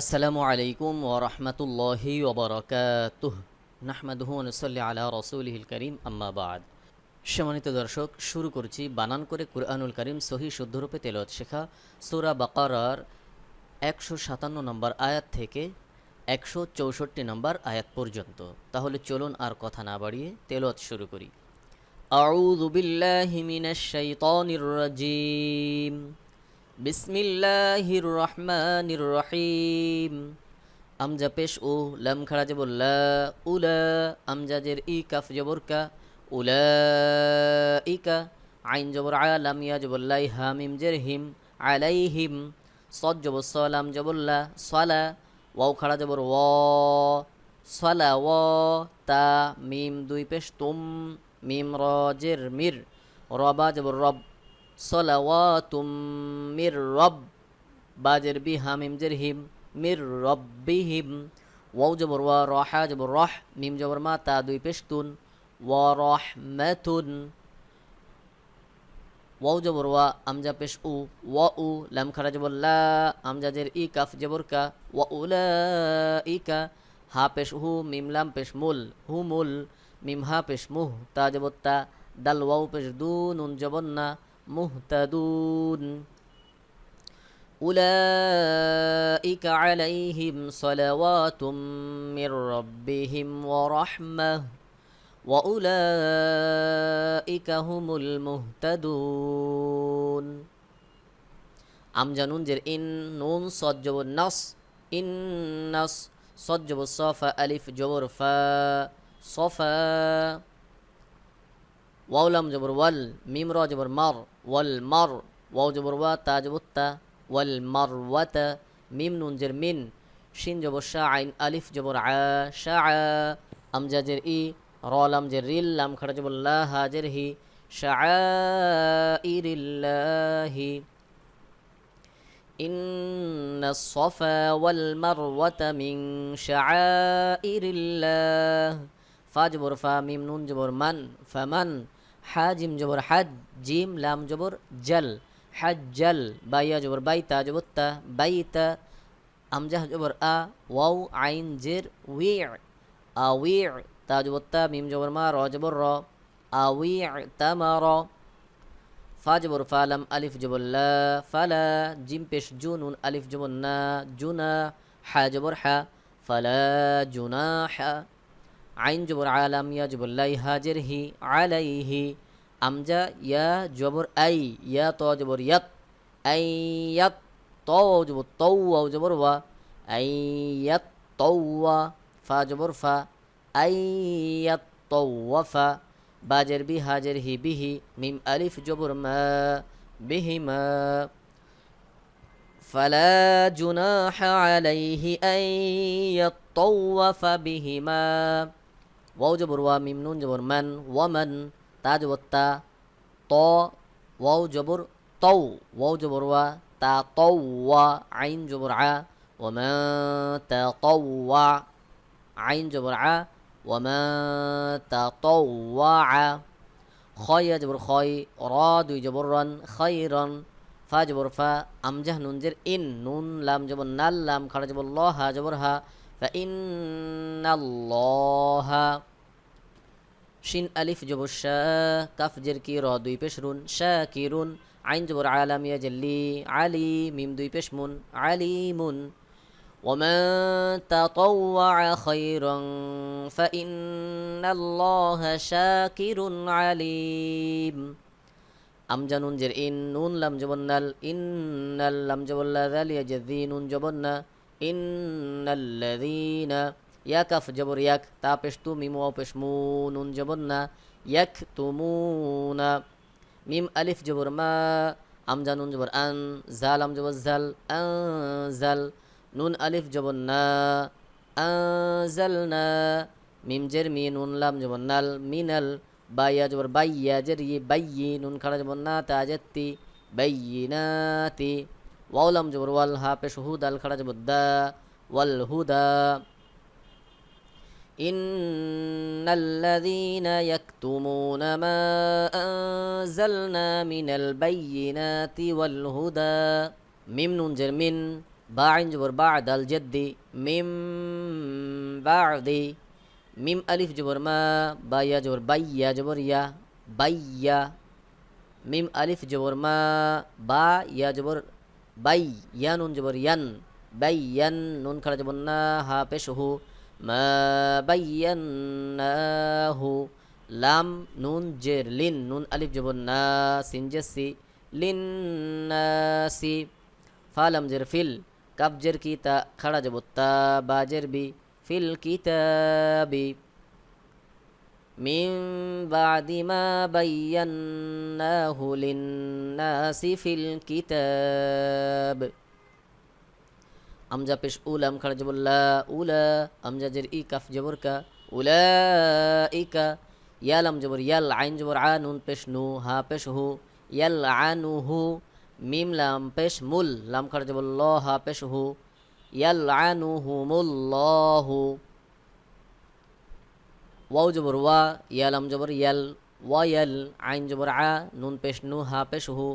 আসসালামু আলাইকুম ওরহমতুল্লাহি নাহমাদুহু ওয়া নুসাল্লি আলা রসুলহিল করিম আম্মাবাদ সম্মানিত দর্শক, শুরু করছি বানান করে কুরআনুল করিম সহি শুদ্ধরূপে তেলত শেখা সূরা বাকারার একশো সাতান্ন নম্বর আয়াত থেকে একশো চৌষট্টি নম্বর আয়াত পর্যন্ত। তাহলে চলুন আর কথা না বাড়িয়ে তেলত শুরু করি। আউযু বিল্লাহি মিনাশ শাইতানির রাজীম। বিসমিল্লাহির রহমানির রহিম আমজা পেশ ও লাম খাড়া জবর লা, উলা আমজাজের ই, কাফ জবর কা, উলা, ই কা, আইন জবর আ, লাম ইয়া জবর লাই হামিম জের হিম, আলাইহিম, সদ জব সলাম জবর লা, সালা, ওয়াও খাড়া জবর ও, সালা, ও, তা, মিম দুই পেশ তুম, মিম র, জের, মির রবা জবর রব। সলাওয়াতুম মির রব, বাজের বি হামিম জের হিম, মির রব্বিহিম ওয়াও জবর ওয়া রহা জবর রহ মিম জবর মা, তা দুই পেশতুন, ওয়া রহমাতুন, ওয়াও জবর ওয়া আমজা পেশ উ, ওয়া উ, লাম খারা জবর লা আমজা জের ই, কাফ জবর কা, ওয়া উলা ইকা হা পেশ হু, মিম লাম পেশ মুল, হু মুল, মিম হা পেশ মুহ, তা জবর তা, দাল ওয়াও পেশ দু, নুন জবর মুহতাদুন أولئك عليهم صلوات من ربهم ورحمة وأولئك هم المهتدون আমজা নুন জের ইন নুন সদ জবর নাস ইন নাস সদ জবর সফা আলিফ জবর ফা সফা ওয়াউলাম জবর ওয়াল মিম র জবর মার والمر واو جبر وا تا جبر تا والمروة ميم نون جر من شين جبر شاعين ألف جبر عا شاع أم جر إي را لم جر ريل. لم خرج جبر لا هاجر هي. شعائر الله. إن الصفا والمروة من شعائر الله. فاجبر فا ميم نون جبر من فمن؟ حاجم جبر حد জিম, লাম, জবর, জল। হাজ্জাল বাইয়া, জবর, বাইতা, জবর, তা, বাইতা। আমজাহ জবর, আ, ওয়াও, আইন, জের উই আ উই তা, জবর, তা, মিম, জবর, মা, র, জবর, র, আ উই তামা র। ফা, জবর ফালাম আলিফ, জবর, লা ফালা জিম, পেশ, জুনুন, আলিফ, জবর, না, জুনা, হা, জবর, হা ফালা জুনা, হা। আইন, জবর আলাম ইয়া, জবর, লাই হাজের হি আলাইহি আমজা ইয়া জবর আই ইয়া ত জবর ইয়াত আই ইয়াত ত জবর তৌ ওয়াও জবর ওয়া আই ইয়াত তৌয়া ফা জবর ফা আই ইয়াত তৌওয়াফা বাজের বি হাজের হি বিহি মিম আলিফ জবর মা বিহিমা فلا جناح عليه أن يطوف بهما ওয়াও জবর ওয়া মিম নুন জবর মান ওয়ামান তা জবর তা ত ওয়াও জবর তৌ ওয়াও জবর ওয়া তা তৌ ওয়া আইন জবর আ ওয়ামা তা তৌ ওয়া আইন জবর আ ওয়ামা তা তৌ ওয়া আ খয়া জবর খয় র দুই জবর রন খৈরন ফা জবর ফা আমজাহ নুন জের ইন নুন লাম জবর নাল লাম খাড়া জবর ল হা জবর হা فإن الله শিন আলিফ জবর শাহ কাফ জের কি র দুই পেশ রুন শাকিরুন আইন জবর আলাম ইয়া জল্লি আলি মিম দুই পেশ মুন আলিমুন ومن تطوع خيرا فإن الله شاكر عليم আমজা নুন জের ইন নুন লাম জবন্নাল ইন্নাল লাম জবল্লা দালিয়া জেদি নুন জবন্না ইন্নাল্লাযীনা ইয়া কাফ জবর ইয়াক, তা পেশ তু মিম ওয়াও পেশ মু, নুন জবন্না ইয়াক তুমুনা মিম আলিফ জবর মা আমজা নুন জবর আন জাল আম জবর জাল আনজাল নুন আলিফ জবর না আনজালনা মিম জের মি, নুন লাম জবর নাল মিনাল বাইয়া জবর বাইয়া জের ই, বাইয়ি, নুন খাড়া জবর না তাজাত্তি বাইয়িনাতি ওয়াউলাম জবর ওয়াল, হা পেশ হু, দাল খাড়া জবর দা, ওয়াল হুদা إن الذين يكتمون ما أنزلنا من البينات والهدى মিম নুন জের মিন বা আইন জবর বা দাল জেদ্দি মিম বাদি মিম আলিফ জবর মা বা ইয়া জবর বাইয়া জবর ইয়া বাইয়া মিম আলিফ জবর মা বা ইয়া জবর বাই ইয়া নুন জবর ইয়ান বাইয়ান নুন খাড়া জবর না হা পেশ হু মা লাম নুন জের লিন, নুন আলিফ জবর না, সিন জেসি লিন নাসি ফালাম জের ফিল কাব জের কিতা খাড়া জবর তা, বা জের বি, ফিল কিতাবি মিম বাদি মা বাইয়ান্নাহু লিন নাসি ফিল কিতাব আমজা পেশ উলাম খাড়া জবল্লা উলা আমজা জের ই কাফ জবর কা উলা ইকা ইয়ালাম জবর ইয়াল আইন জবর আ নুন পেশ নু হা পেশ হু ইয়াল আনু হু মিম লাম পেশ মুল লাম খাড়া জবর ল হা পেশ হু ইয়াল আনু হু মুল ল হু ওয়াও জবর ওয়া ইয়ালাম জবর ইয়াল ওয়াল আইন জবর আ নুন পেশ নু হা পেশ হু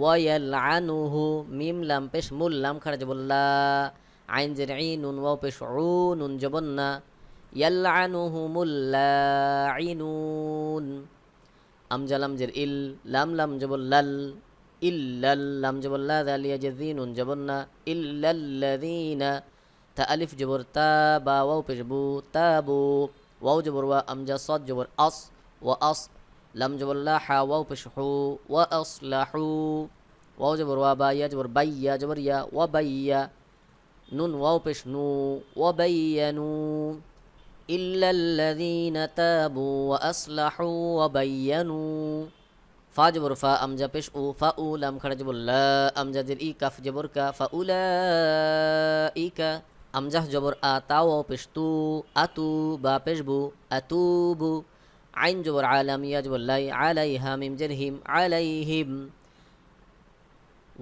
ওয়াল আনুহু মিম লাম পেশ মুল লাম খাড়া জবর আইন জের ই নুন ওয়াও পেশ উ নুন জবর না ইয়াল আনুহু মুল্লাইনুন আমজালাম জের ইল, লাম লাম জবর লাল, ইল্লাল লাম জবর লা দালিয়া জের নুন জবর না ইল্লাল্লাযীনা তা আলিফ জবর তা বা ওয়াও পেশ বু তাবু ওয়াও জবর ওয়া আমজা সদ জবর আস, ওয়া আস লাম জবল্লা হা ওয়াও পেশ হু ওয়া আসলাহু ওয়াও জবর ওয়া বা ইয়া জবর বাই ইয়া জবর ইয়া ওয়া বাই ইয়া নুন ওয়াও পেশ নু ওয়া বাই ইয়া নু ইল্লাল্লাযীনা তাবু ওয়া আসলাহু ওয়া বায়ানু ফা জবর ফা আমজা পেশ উ ফা উ লাম খাড়া জবর লা আমজাদের ই কাফ জবর কা ফা উলা ই কা আমজাহ জবর আ তাও পেশ তু আতু বা পেশ আতুবু عين جبر عالم يجبر لاي عليها ميم جرهم عليهم.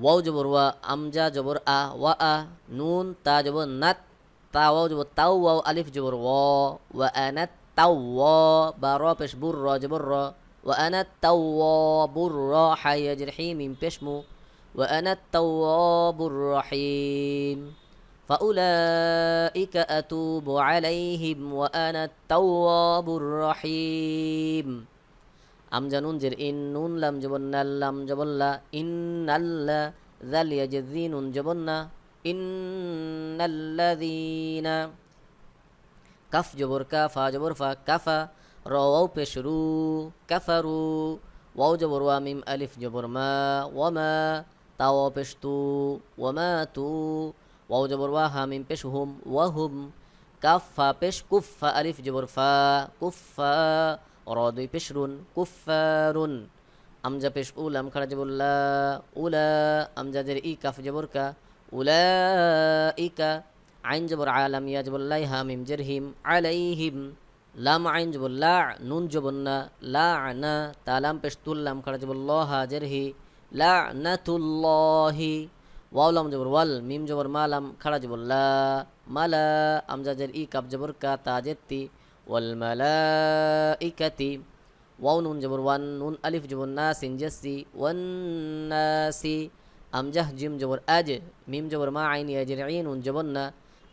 واو جبر و أمجا جبر أ و أ نون تا جبر نت تا واو جبر تاو واو ألف جبر و وأنا و برا پش بر را جبر را. وأنا التواب الراحه جرحي من پشمو وأنا التواب الرحيم فأولئك أتوب عليهم وأنا التواب الرحيم. أم جنون جر إن نون لم جبنا لم جبلا إن الله ذل يجذين جبنا إن الذين كف جبر كفا جبر فا كفا رووا بشرو كفروا واو جبر واميم ألف جبر ما وما تاو بشتو وماتوا ওয়াও জবর ওয়া, হা, মিম, পেশ, হুম, ওয়া, হুম, কাফা পেশ, কুফা আলিফ, জবর, ফা, কুফা র, দুই পেশরুন কুফারুন আমজা পেশ উলাম খাড়া জবুল্লা উলা আমজা জের, ই, কাফ, জবর, কা উলা ইকা আইন, জবর আলাম ইয়া জবুল্লাই হা, মিম, জের, হিম, আলাইহিম, লাম, আইন, জবর, লা, নুন, জবর, না, লা, না তালাম পেশ তুল্লাম খাড়া, জবর, ল হাজের হি, লা নাতুল্লাহি ওয়াও লাম জবর ওয়াল মিম জবর মালাম খাড়া জবর লা মালা আমজাজের ই কাব জবর কা তাজেত্তি ওয়াল মালাইকাতি ওয়াও নুন জবর ওয়ান নুন আলিফ জবর না সিন জেসি ওয়ান নাসি আমজাহ জিম জবর আজ মিম জবর মা আইন ইয়াজের আইন নুন জবর না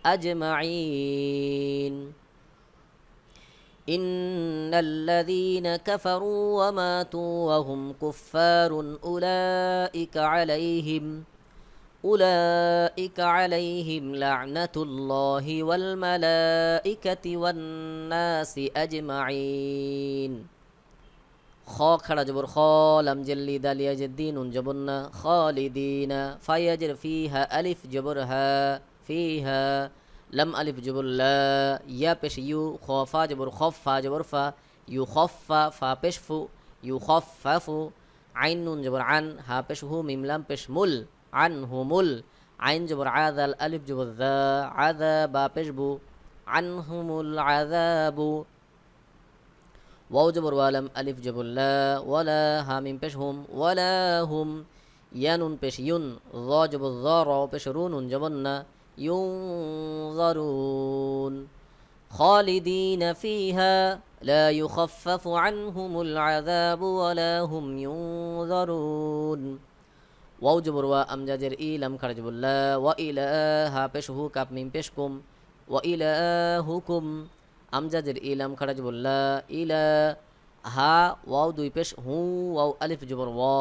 আজমাইন إن الذين كفروا وماتوا وهم كفار أولئك عليهم أولئك عليهم لعنة الله والملائكة والناس أجمعين خا خرج جبر خا لم جلي دال يجدين جبرنا خالدين فيجر فيها ألف جبرها فيها لم ألف جبر لا يا بش يو خوفا جبر خفا جبر فا يخفى فا بش فو يخفف عين نون جبر عن ها بش هو ميم لم بش مل عنه আনহুমুল عين জবর عذا الألف জবর দা عذا بابش بو. عنهم العذاب. واو جبر والم ألف جبر لا ولا هامين بشهم ولا هم ينون بش ين ضا جبر ضار بشرون جبن ينظرون خالدين فيها لا يخفف عنهم العذاب ولا هم ينظرون ওয়াউ জবর ওয়া আমজাজের ইলাম খারজবুল্লা ওয়া ইল হা পেশ হু কাপ মিম পেশ কুম ওয়া ইলা হুকুম আমজাজের ইলাম খারজবুল্লা ইল হা ওয়াও দুই পেশ, হু ওয়াও আলিফ জবর ওয়া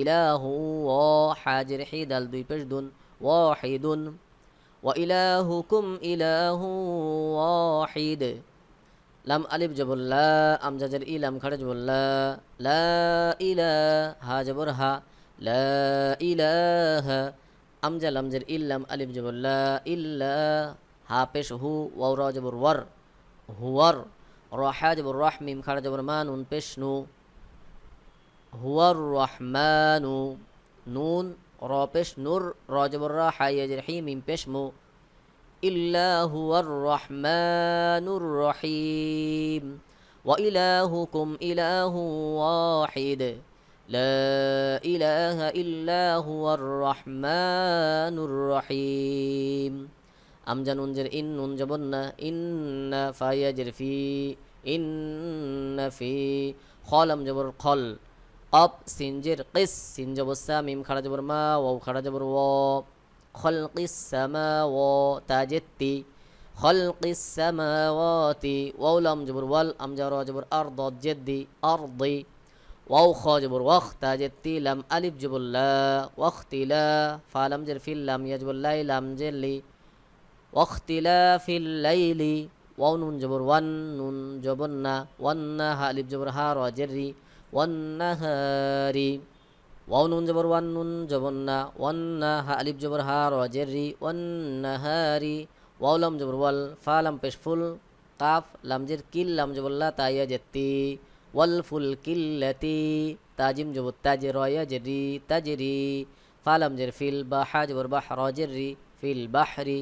ইলা হু ও হাজির হি দাল দুই পেশ দুন ওয়া হিদুন ওয়া ইলা হুকুম ইল হু ওয়াহিদ। লাম আলিফ জবুল্লা আমজাজের ইলাম খারজবুল্লা লা ইল হা জবর হা لا إله أمجا لمجر إلم ألف جبر لا إلا هابش هو وورا جبر ور. هور روحا جبر رحم ميم جبر ما نون بش نو هو الرحمن نون را بش نور. را جبر راحا يجر حي مو إلا هو الرحمن الرحيم. وإلهكم إله واحد. لا إله إلا هو الرحمن الرحيم أم جنونجر إن ننجبنا إن فايجر في إن في خالم جبر خل قب سنجر قس سنجب الساميم خرج جبر ما وو خرج جبر و خلق السماوات تاجتي خلق السماوات وولم جبر وال أم جرى جبر أرض جدي أرضي ওয়াও খ জবর ওয়াখতা যে তিলাম আলিফ জবুল্লা ওয়াখতিলা ফালাম জের ফিল্লাম ইয়াজবুল্লাই লাম জেলি ওয়াখতিলা ফিল্লাইলি ওয়াও নুন জবর ওয়ান নুন জবর না ওয়ান্না হা আলিফ জবর হা র জেরি ওয়ান্নাহারি ওয়াও নুন জবর ওয়ান নুন জবর না ওয়ান্না হা আলিফ জবর হা র জেরি ওয়ান্নাহারি ওয়াওলাম জবর ওয়াল ফালাম পেশফুল কাফ লাম জের কিল লাম জবল্লা তাইয়া জেত্তি। ওয়ালফুল কিল্লাতি তাজিম জব তাজ রয়া জেরি তাজরি ফালাম জের ফিল বা হাজ বর বাহ রজেরি ফিল বাহরি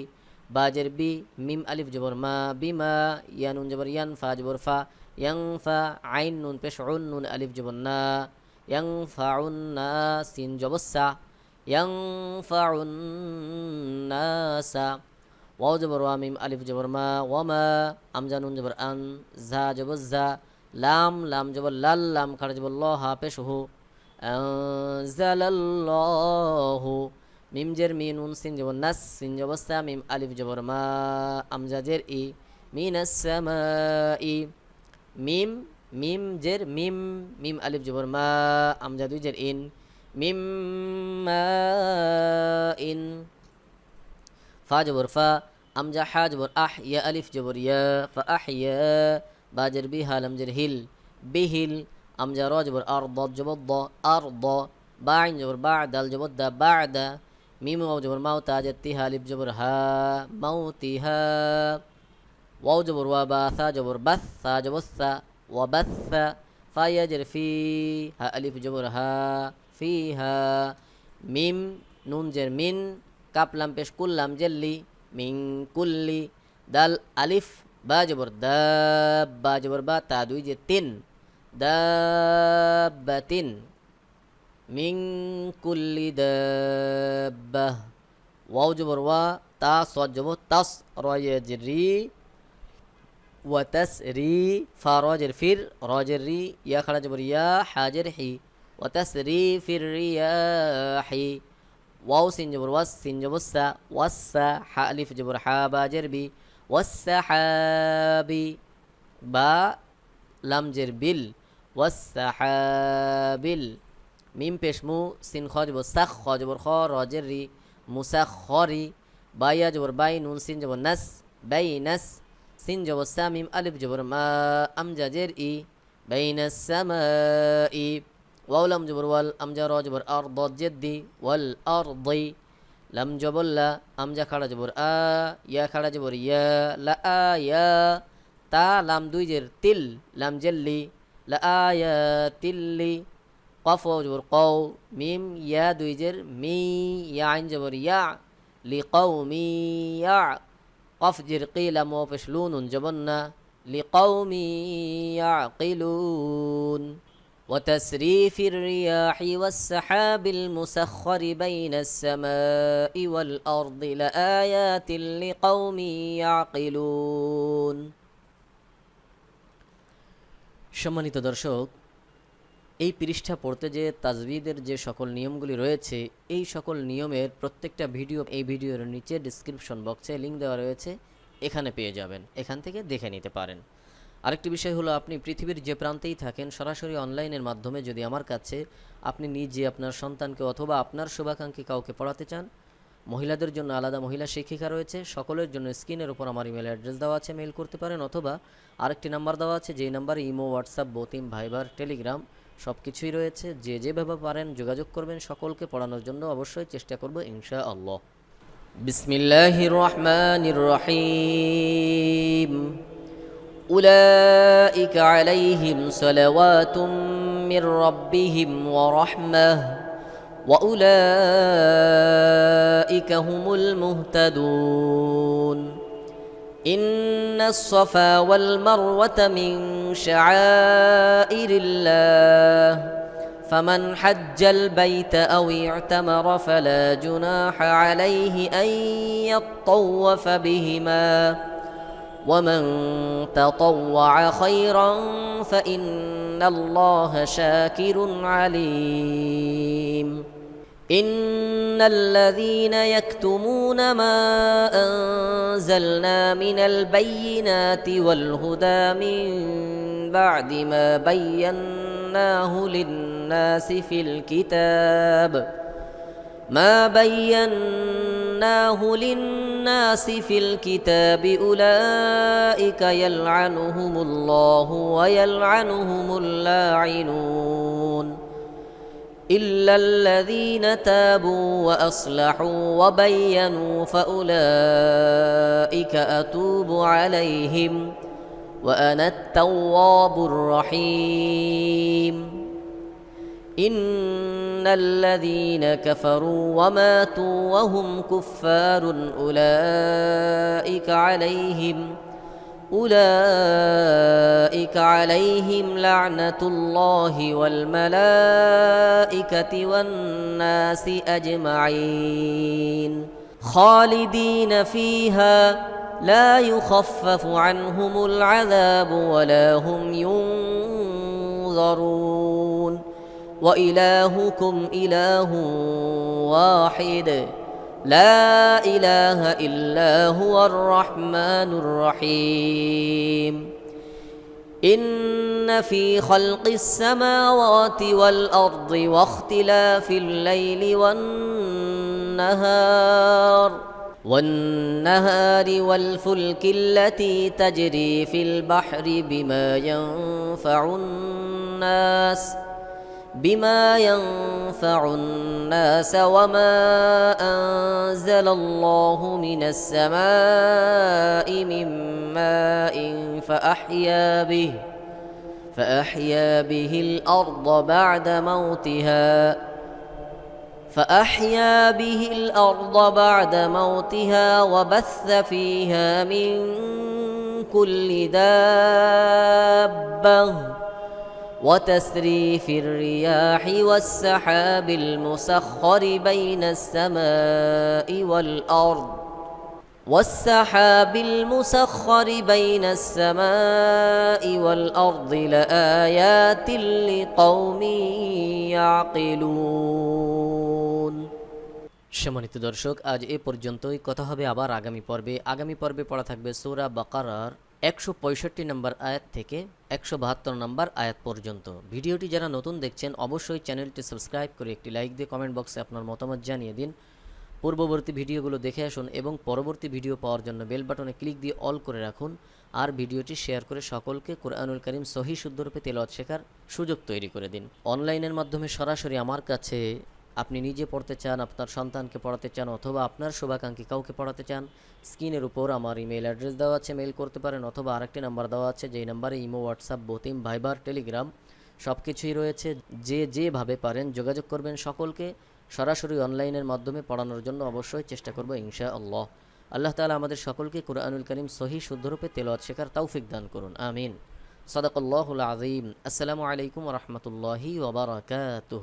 বাজের বি মিম আলিফ জবর মা বিমা ইয়ানুন জবর ইয়ান ফা জবর ফা ইয়াং ফা আইন নুন পেশ নুন আলিফ জবর না ইয়াং ফাউন না সিন জবসা ইয়াং ফাউন না সা ওয়াও জবর ওয়া মিম আলিফ জবর মা ওয়া মা আমজানুন জবর আন ঝা জবর ঝা لام لام جبر لال لام خرج جبر الله পেশহু أنزل الله মিম জের মি নুন সিন জবর নাস সিন জবর সা মিম আলিফ জবর মা আমজা জের ই মিনাস সামাই মিম মিম জের মিম মিম আলিফ জবর মা আমজা দুই জের ইন মিম মা ইন ফা জবর ফা আমজা হা জবর আহ ইয়া আলিফ জবর ইয়া ফা আহ ইয়া বাজের জের আমজের হিল, বিহিল, আমজা র জবর আর দ আর দ বা আইন জবর বা দাল জবর দা বা দা, মিম ওয়াও জবর মাও তা, জের তি জবর হা মাউ তি হা ওয়াও জবর ওয়া বা, সা জবর বাস, সা জবর সা, ওয়া বাস, সা, ফা ইয়াজের ফি, হা আলিফ জবর হা, ফি হা, মিম, নুন জের মিন কাপলাম পেশ কুল্লাম জেল্লি মিং কুল্লি দাল আলিফ باجبر داب باجبر با تعدويج تن دابة من كل دابة. واو جبر وا تا صوت جبر تص روي جري فا فاروجر فر روجر ري يا خرج جبر يا حاجر حي. وتسري في الرياح واو سنجبر وس سنجبر سا وس حالف جبر حابا جربي والسحاب با لم جر بل والسحاب ميم بشمو سين خا جبر سخ خا جبر خا راجر ري مسخري بايا جبر باي نون سين جبر نس باي نس সিন জবর সামিম আলিফ জবর মা আমজাজের ই বাইনা সামাই ওয়াউলাম জবর ওয়াল আমজা র জবর আর লাম আম আমজা খাড়া জবর আ, ইয়া খাড়া জবর ইয়া, লা আ, ইয়া, তা, লাম দুই জের, তিল, লাম জেল্লি লা আ, ইয়া তিল্লি কফ জবর কৌ মিম, ইয়া দুই জের, মি, ইয়া আইন জবর ইয়া, লি কৌ মি, ইয়া, কফ জের, কিলা, মো, পেশ লুন জবন্না, লি কৌ মি, ইয়া, কিলুন। وتسريف الرياح والسحاب المسخر بين السماء والأرض لآيات لقوم يعقلون সম্মানিত দর্শক এই পৃষ্ঠা পড়তে যে তাজবিদের যে সকল নিয়মগুলি রয়েছে এই সকল নিয়মের প্রত্যেকটা ভিডিও এই ভিডিওর নিচে ডিসক্রিপশন বক্সে লিঙ্ক দেওয়া রয়েছে এখানে পেয়ে যাবেন এখান থেকে দেখে নিতে পারেন আরেকটি বিষয় হলো, আপনি পৃথিবীর যে প্রান্তেই থাকেন, সরাসরি অনলাইনের মাধ্যমে যদি আমার কাছে আপনি নিজে আপনার সন্তানকে অথবা আপনার শুভাকাঙ্ক্ষী কাউকে পড়াতে চান, মহিলাদের জন্য আলাদা মহিলা শিক্ষিকা রয়েছে, সকলের জন্য স্ক্রিনের উপর আমার ইমেল অ্যাড্রেস দেওয়া আছে মেল করতে পারেন, অথবা আরেকটি নাম্বার দেওয়া আছে, যেই নাম্বারে ইমো, হোয়াটসঅ্যাপ, বতিম, ভাইবার, টেলিগ্রাম সব কিছুই রয়েছে। যে যেভাবে পারেন যোগাযোগ করবেন, সকলকে পড়ানোর জন্য অবশ্যই চেষ্টা করব ইনশা আল্লাহ বিসমিল্লাহির রহমানির রহিম। أولئك عليهم صلوات من ربهم ورحمة وأولئك هم المهتدون. إن الصفا والمروة من شعائر الله فمن حج البيت أو اعتمر فلا جناح عليه أن يطوف بهما. ومن تطوع خيرا فإن الله شاكر عليم إن الذين يكتمون ما أنزلنا من البينات والهدى من بعد ما بيناه للناس في الكتاب ما بيناه للناس في الكتاب أولئك يلعنهم الله ويلعنهم اللاعنون إلا الذين تابوا وأصلحوا وبينوا فأولئك أتوب عليهم وأنا التواب الرحيم الذين كفروا وماتوا وهم كفار أولئك عليهم أولئك عليهم لعنة الله والملائكة والناس أجمعين خالدين فيها لا يخفف عنهم العذاب ولا هم ينظرون وإلهكم إله واحد. لا إله إلا هو الرحمن الرحيم. إن في خلق السماوات والأرض واختلاف الليل والنهار والنهار والفلك التي تجري في البحر بما ينفع الناس ۖ. بما ينفع الناس وما أنزل الله من السماء من ماء فأحيا به فأحيا به الأرض بعد موتها فأحيا به الأرض بعد موتها وبث فيها من كل دابة. وتسريف الرياح والسحاب المسخر بين السماء والأرض والسحاب المسخر بين السماء والأرض لآيات لقوم يعقلون সম্মানিত দর্শক আজ এ পর্যন্তই কথা হবে আবার আগামী পর্বে আগামী পর্বে পড়া থাকবে সূরা বাকারার একশো পঁয়ষট্টি নম্বর আয়াত থেকে একশো বাহাত্তর নম্বর আয়াত পর্যন্ত। ভিডিওটি যারা নতুন দেখছেন, অবশ্যই চ্যানেলটি সাবস্ক্রাইব করে একটি লাইক দিয়ে কমেন্ট বক্সে আপনার মতামত জানিয়ে দিন। পূর্ববর্তী ভিডিওগুলো দেখে আসুন এবং পরবর্তী ভিডিও পাওয়ার জন্য বেল বাটনে ক্লিক দিয়ে অল করে রাখুন। আর ভিডিওটি শেয়ার করে সকলকে কোরআনুল করিম সহি শুদ্ধরূপে তেলাওয়াত শেখার সুযোগ তৈরি করে দিন। অনলাইনের মাধ্যমে সরাসরি আমার কাছে আপনি নিজে পড়তে চান, আপনার সন্তানকে পড়াতে চান, অথবা আপনার শুভাকাঙ্ক্ষী কাউকে পড়াতে চান, স্ক্রিনের উপর আমার ইমেল অ্যাড্রেস দেওয়া আছে মেল করতে পারেন, অথবা আরেকটি নাম্বার দেওয়া আছে, যেই নাম্বারে ইমো হোয়াটসঅ্যাপ বতিম ভাইবার টেলিগ্রাম সব কিছুই রয়েছে। যে যেভাবে পারেন যোগাযোগ করবেন সকলকে। সরাসরি অনলাইনের মাধ্যমে পড়ানোর জন্য অবশ্যই চেষ্টা করব ইনশা আল্লাহ আল্লাহ তালা আমাদের সকলকে কুরআনুল করিম সহি শুদ্ধরূপে তেলোয়াত শেখার তৌফিক দান করুন, আমিন। সদাকল্লাহুল আজিম আসসালামু আলাইকুম রহমতুল্লাহি ওবরাকাতুহ